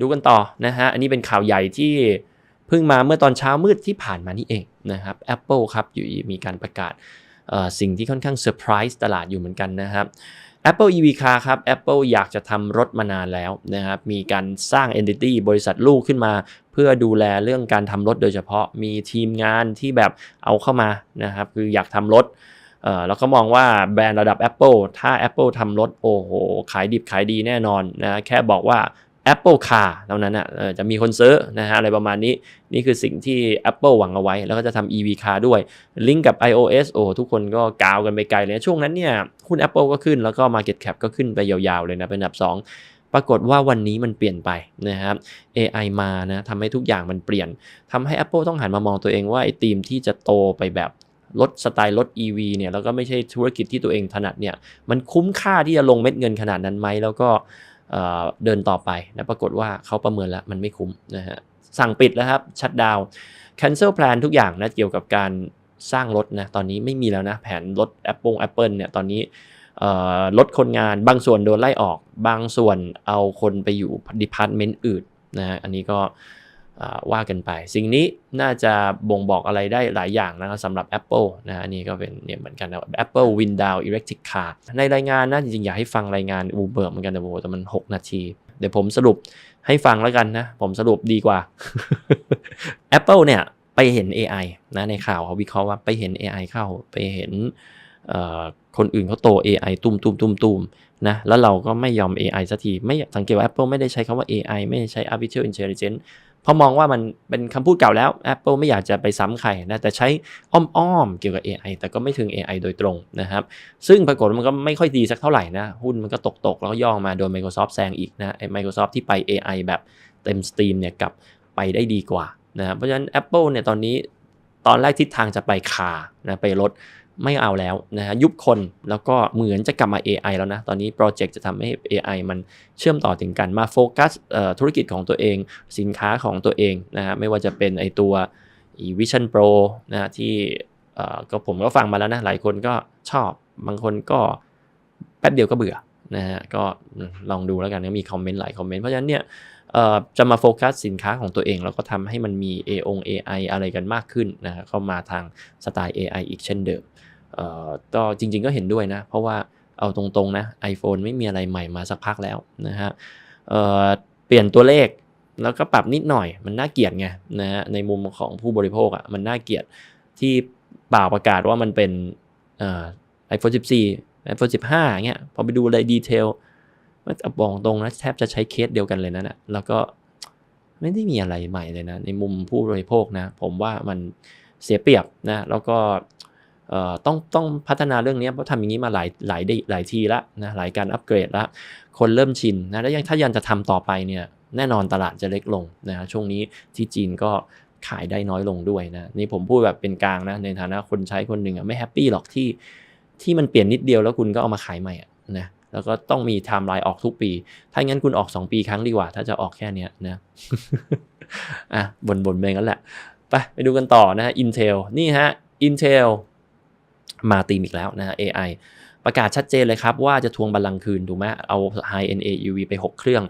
ดูกันต่อนะฮะ อันนี้เป็นข่าวใหญ่ที่เพิ่งมาเมื่อตอนเช้ามืดที่ผ่านมานี่เองนะครับ Apple ครับอยู่มีการประกาศสิ่งที่ค่อนข้างเซอร์ไพรส์ตลาดอยู่เหมือนกันนะครับ Apple EV Car ครับ Apple อยากจะทำรถมานานแล้วนะครับ มีการสร้าง entity บริษัทลูกขึ้นมา เพื่อดูแลเรื่องการทำรถโดยเฉพาะ มีทีมงานที่แบบเอาเข้ามานะครับ คืออยากทำรถเอ่อเราก็มองว่าแบรนด์ระดับ Apple ถ้า Apple ทำรถโอ้โห ขายดิบขายดีแน่นอนนะ แค่บอกว่า Apple Car เท่านั้นนะจะมีคนซื้อนะฮะอะไรประมาณนี้นี่คือสิ่งที่ Apple หวังเอาไว้ แล้วก็จะทำ EV Car ด้วย ลิงก์กับ iOS โอ้ทุกคนก็กาวกันไปไกลเลยช่วงนั้นเนี่ยหุ้น Apple ก็ขึ้นแล้วก็ Market Cap ก็ขึ้นไปยาวๆเลยนะเป็นอันดับ 2ปรากฏว่าวันนี้มันเปลี่ยนไปนะครับ AI มานะทำให้ทุกอย่างมันเปลี่ยนทำให้ Apple ต้องหันมามองตัวเองว่าไอ้ทีมที่จะโตไปแบบรถสไตล์รถ EV เนี่ยแล้วก็ไม่ใช่ธุรกิจที่ตัวเองถนัดเนี่ยมันคุ้มค่าที่จะลงเม็ดเงินขนาดนั้นไหมแล้วก็ เดินต่อไปนะปรากฏว่าเขาประเมินแล้วมันไม่คุ้มนะฮะสั่งปิดแล้วครับชัดดาว cancel plan ทุกอย่างนะเกี่ยวกับการสร้างรถนะตอนนี้ไม่มีแล้วนะแผนรถ Apple Apple เนี่ยตอนนี้ลดคนงานบางส่วนโดนไล่ออก บางส่วนเอาคนไปอยู่ดีพาร์ตเมนต์อื่นนะฮะอันนี้ก็ ว่ากันไป สิ่งนี้น่าจะบ่งบอกอะไรได้หลายอย่างนะครับสำหรับ Apple นะอันนี้ก็เป็นเนี่ยเหมือนกันนะ Apple Win Down Electric Car ในรายงานนะจริงๆ อยากให้ฟังรายงาน Uber เหมือนกันแต่โแต่มัน 6 นาที เดี๋ยวผมสรุปให้ฟังแล้วกันนะ ผมสรุปดีกว่า Apple เนี่ยไปเห็น AI นะในข่าวเขาวิเคราะห์ว่าไปเห็น AI เข้าไปเห็นคนอื่นเขาโต AI ตุ้มตุ้มตุ้มตุ้มนะแล้วเราก็ไม่ยอม AI สักที ไม่สังเกตว่า Apple ไม่ได้ใช้คำว่า AI ไม่ได้ใช้ artificial intelligence เพราะมองว่ามันเป็นคำพูดเก่าแล้ว Apple ไม่อยากจะไปซ้ำใครนะแต่ใช้อ้อมๆเกี่ยวกับ AI แต่ก็ไม่ถึง AI โดยตรงนะครับ ซึ่งปรากฏมันก็ไม่ค่อยดีสักเท่าไหร่นะ หุ้นมันก็ตกๆ แล้วก็ย่อมาโดน Microsoft แซงอีกนะไอ้ Microsoft ที่ไป AI แบบเต็มสตรีมเนี่ยกลับไปได้ดีกว่านะเพราะฉะนั้น Apple เนี่ยตอนนี้ตอนแรกทิศทางจะไปคานะไปลด ไม่เอาแล้วนะฮะยุบคนแล้วก็เหมือนจะกลับมา AI แล้วนะ ตอนนี้โปรเจกต์จะทำให้ AI มันเชื่อมต่อถึงกันมาโฟกัสธุรกิจของตัวเอง สินค้าของตัวเองนะฮะไม่ว่าจะเป็นไอตัว Vision Pro นะที่ก็ผมก็ฟังมาแล้วนะ หลายคนก็ชอบบางคนก็แป๊บเดียวก็เบื่อนะฮะก็ลองดูแล้วกันก็มีคอมเมนต์หลายคอมเมนต์เพราะฉะนั้นเนี่ย จะมาโฟกัสสินค้าของตัวเอง แล้วก็ทำให้มันมี A อง AI อะไรกันมากขึ้นนะเข้ามาทางสไตล์ AI อีกเช่นเดิมก็จริงๆก็เห็นด้วยนะ เพราะว่าเอาตรงๆนะ iPhone ไม่มีอะไรใหม่มาสักพักแล้วนะฮะเเปลี่ยนตัวเลขแล้วก็ปรับนิดหน่อยมันน่าเกลียดไงนะฮะในมุมของผู้บริโภคอะ่ะมันน่าเกลียดที่เปล่าประกาศว่ามันเป็นไอโฟน14 iPhone 15เงี้ยพอไปดูอะไรดีเทล บอกตรงนะแทบจะใช้เคสเดียวกันเลยนะนะแล้วก็ไม่ได้มีอะไรใหม่เลยนะ ในมุมผู้บริโภคนะ ผมว่ามันเสียเปรียบนะ แล้วก็ต้องต้องพัฒนาเรื่องนี้เพราะทำอย่างนี้มาหลายหลายหลายทีละนะหลายการอัปเกรดละคนเริ่มชินนะแล้วยังถ้ายันจะทำต่อไปเนี่ยแน่นอนตลาดจะเล็กลงนะช่วงนี้ที่จีนก็ขายได้น้อยลงด้วยนะนี่ผมพูดแบบเป็นกลางนะในฐานะคนใช้คนหนึ่งอะไม่แฮปปี้หรอกที่ที่มันเปลี่ยนนิดเดียวแล้วคุณก็เอามาขายใหม่อะนะ แล้วก็ต้องมีไทม์ไลน์ออกทุกปี ถ้างั้นคุณออก 2 ปีครั้งดีกว่า ถ้าจะออกแค่นี้นะ อะบนบนเองนั่นแหละ ไปไปดูกันต่อนะฮะ Intel นี่ฮะ Intel มาตีมอีกแล้วนะฮะ AI ประกาศชัดเจนเลยครับ ว่าจะทวงบัลลังก์คืนถูกไหมเอา High NA UV ไป 6 เครื่อง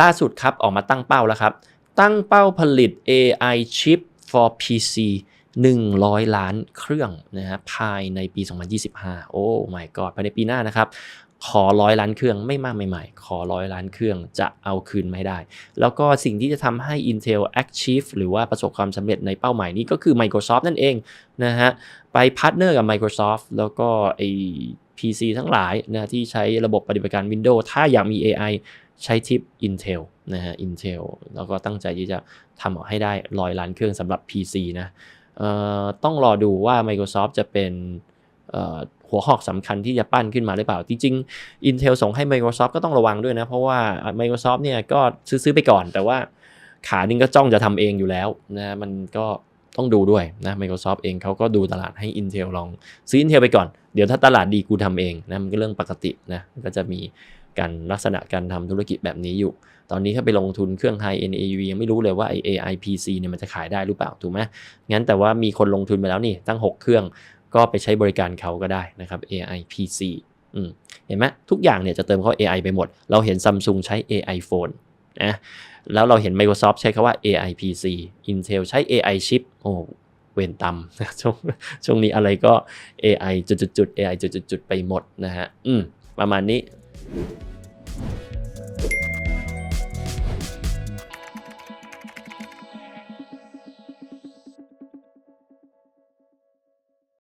ล่าสุดครับออกมาตั้งเป้าแล้วครับ ตั้งเป้าผลิต AI chip for PC 100 ล้านเครื่องนะฮะภายในปี 2025 โอ้ my god ภายในปีหน้านะครับ ขอร้อยล้านเครื่องไม่มากไม่ใหม่ ขอร้อยล้านเครื่องจะเอาคืนไม่ได้ แล้วก็สิ่งที่จะทำให้ Intel Achieve หรือว่าประสบความสำเร็จในเป้าหมายนี้ก็คือ Microsoft นั่นเองนะฮะไปพาร์ทเนอร์กับ Microsoft แล้วก็ไอ PC ทั้งหลายนะที่ใช้ระบบปฏิบัติการ Windows ถ้าอยากมี AI ใช้ชิป Intel นะฮะ Intel แล้วก็ตั้งใจที่จะทำออกให้ได้ร้อยล้านเครื่องสำหรับ PC นะต้องรอดูว่า Microsoft จะเป็น หัวหอกสำคัญที่จะปั้นขึ้นมาหรือเปล่า จริงๆ Intel ส่งให้ Microsoft ก็ต้องระวังด้วยนะ เพราะว่า Microsoft เนี่ยก็ซื้อไปก่อน แต่ว่าขานึงก็จ้องจะทำเองอยู่แล้วนะมันก็ต้องดูด้วยนะ Microsoft เองเขาก็ดูตลาดให้ Intel ลองซื้อ Intel ไปก่อน เดี๋ยวถ้าตลาดดีกูทำเองนะมันก็เรื่องปกตินะก็จะมีการลักษณะการทำธุรกิจแบบนี้อยู่ ตอนนี้ถ้าไปลงทุนเครื่อง High End AUV ยังไม่รู้เลยว่าไอ AI PC เนี่ยมันจะขายได้หรือเปล่า ถูกไหมงั้นแต่ว่ามีคนลงทุนไปแล้วนี่ตั้ง 6 เครื่อง ก็ไปใช้บริการเขาก็ได้นะครับ AI PC เห็นไหมทุกอย่างเนี่ยจะเติมเข้า AI ไปหมด เราเห็นซัมซุงใช้ AI Phone นะแล้วเราเห็น Microsoft ใช้คำว่า AI PC Intel ใช้ AI chip โอ้เวนตำช่วงช่วงนี้อะไรก็ AI จุดๆ AI จุดๆๆไปหมดนะฮะ อืม ประมาณนี้